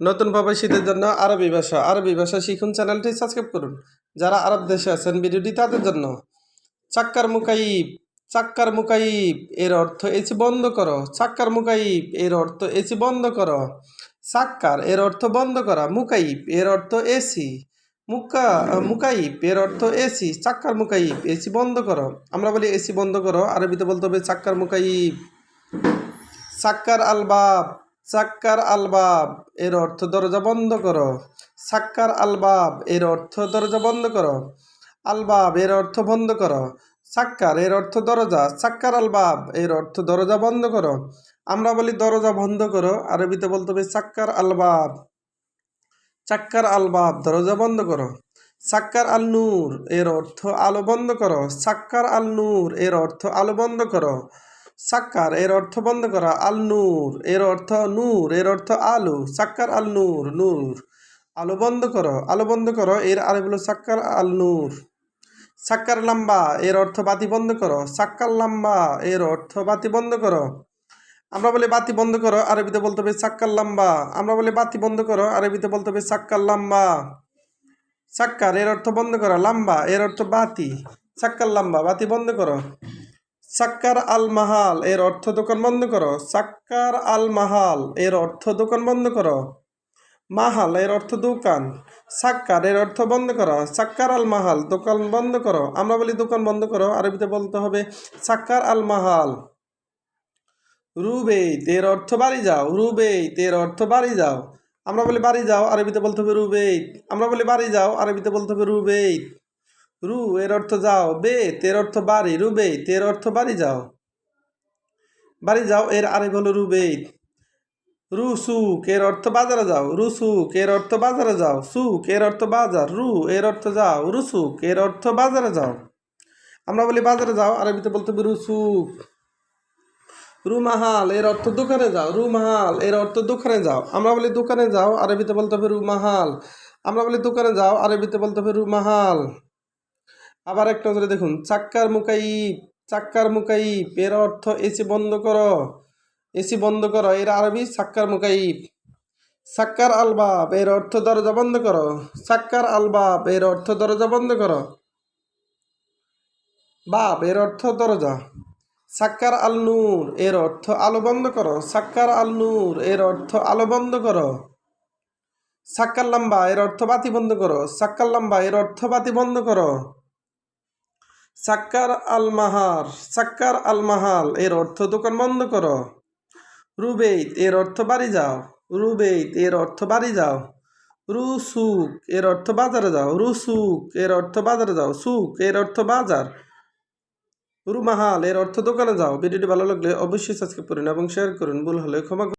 নতুন প্রবাসীদের জন্য আরবি ভাষা আরবি ভাষা শিখুন চ্যানেলটি সাবস্ক্রাইব করুন। যারা আরব দেশে আছেন, ভিডিওটি তাদের জন্য। চাক্কার মুকাইব চাক্কার মুকাইব, এর অর্থ এসি বন্ধ করো। চাক্কার মুকাইব, এর অর্থ এসি বন্ধ করো। চাক্কার, এর অর্থ বন্ধ করা। মুকাইব, এর অর্থ এসি। মুকা, মুকাইব, এর অর্থ এসি। চাক্কার মুকাইব, এসি বন্ধ করো। আমরা বলি এসি বন্ধ করো। আরবিতে বলতে হবে চাক্কার মুকাইব। সাক্কার আলবাব। সাক্কার আলবাব, এর অর্থ দরজা বন্ধ করো। সাক্কার আলবাব, এর অর্থ দরজা বন্ধ করো। আলবাব, এর অর্থ বন্ধ করো। সাক্কার, এর অর্থ দরজা। সাক্কার আলবাব, এর অর্থ দরজা বন্ধ করো। আমরা বলি দরজা বন্ধ করো, আরবিতে বলতে হবে সাক্কার আলবাব। চাক্কার আলবাব, দরজা বন্ধ করো। সাক্কার আল নূর এর অর্থ আলো বন্ধ করো। সাক্কার আল নূর এর অর্থ আলো বন্ধ করো। সাক্কার, এর অর্থ বন্ধ করা আল নূর এর অর্থ নূর, এর অর্থ আলো, সাক্কার আল নূর। নূর আলো বন্ধ করো, আলো বন্ধ করো, এর আরে হলো সাক্কার আল নূর সাক্কার লাম্বা, এর অর্থ বাতি বন্ধ করো, সাক্কার লাম্বা, এর অর্থ বাতি বন্ধ করো। আমরা বলি বাতি বন্ধ করো, আরবিতে বলতে হবে সাক্কার লাম্বা। আমরা বলি বাতি বন্ধ করো, আরবিতে বলতে হবে সাক্কার লাম্বা। সাক্কার, এর অর্থ বন্ধ করো, লাম্বা, এর অর্থ বাতি। সাক্কার লাম্বা, বাতি বন্ধ করো। সাক্কার আল মাহাল, এর অর্থ দোকান বন্ধ করো। সাক্কার আল মাহাল, এর অর্থ দোকান বন্ধ করো। মাহাল, এর অর্থ দোকান। সাক্কার, এর অর্থ বন্ধ করো। সাক্কার আল মাহাল, দোকান বন্ধ করো। আমরা বলি দোকান বন্ধ করো, আরবিতে বলতে হবে সাক্কার আল মাহাল। রুবেইত, এর অর্থ বাড়ি যাও। রুবেইত, এর অর্থ বাড়ি যাও। আমরা বলি বাড়ি যাও, আরবিতে বলতে হবে রুবেইত। আমরা বলি বাড়ি যাও, আরবিতে বলতে হবে রুবেইত। রু, এর অর্থ যাও। বে এর অর্থ বাড়ি। রুবে এর অর্থ বাড়ি যাও। বাড়ি যাও, এর আরেক হলো রুবেইত রু সুক এর অর্থ বাজারে যাও। রু সুক এর অর্থ বাজারে যাও। সুক এর অর্থ বাজার। রু, এর অর্থ যাও। রুসুক এর অর্থ বাজারে যাও। আমরা বলি বাজারে যাও, আরবিতে বলতে হবে রুসুক রুমাহাল এর অর্থ দোকানে যাও। রুমাহাল এর অর্থ দোকানে যাও। আমরা বলি দোকানে যাও, আরবিতে বলতে হবে রুমাহাল আমরা বলি দোকানে যাও, আরবিতে বলতে হবে রুমাহাল আবার একটা নজরে দেখুন, চাক্কার মুকাইব চাক্কার মুকাইব, এর অর্থ এসি বন্ধ করো এসি বন্ধ করো, এর আরবি সাক্কার মুকাইব। সাক্কার আলবাব, এর অর্থ দরজা বন্ধ করো সাক্কার আলবাব, এর অর্থ দরজা বন্ধ করো। বাব, এর অর্থ দরজা। সাক্কার আল নূর এর অর্থ আলো বন্ধ করো সাক্কার আল নূর এর অর্থ আলো বন্ধ করো। সাক্কার লাম্বা, এর অর্থ বাতি বন্ধ করো সাক্কার লাম্বা, এর অর্থ বাতি বন্ধ করো। সাক্কার আল মাহার সাক্কার আল মাহাল এর অর্থ দোকান বন্ধ করো। রুবেইত, এর অর্থ বাড়ি যাও। রুবেইত, এর অর্থ বাড়ি যাও। রু রুসুক, এর অর্থ বাজারে যাও। রুসুক, এর অর্থ বাজারে যাও। সুক, এর অর্থ বাজার। রুমাহাল, এর অর্থ দোকানে যাও। ভিডিওটি ভালো লাগলে অবশ্যই সাবস্ক্রাইব করুন এবং শেয়ার করুন। ভুল হলে ক্ষমা।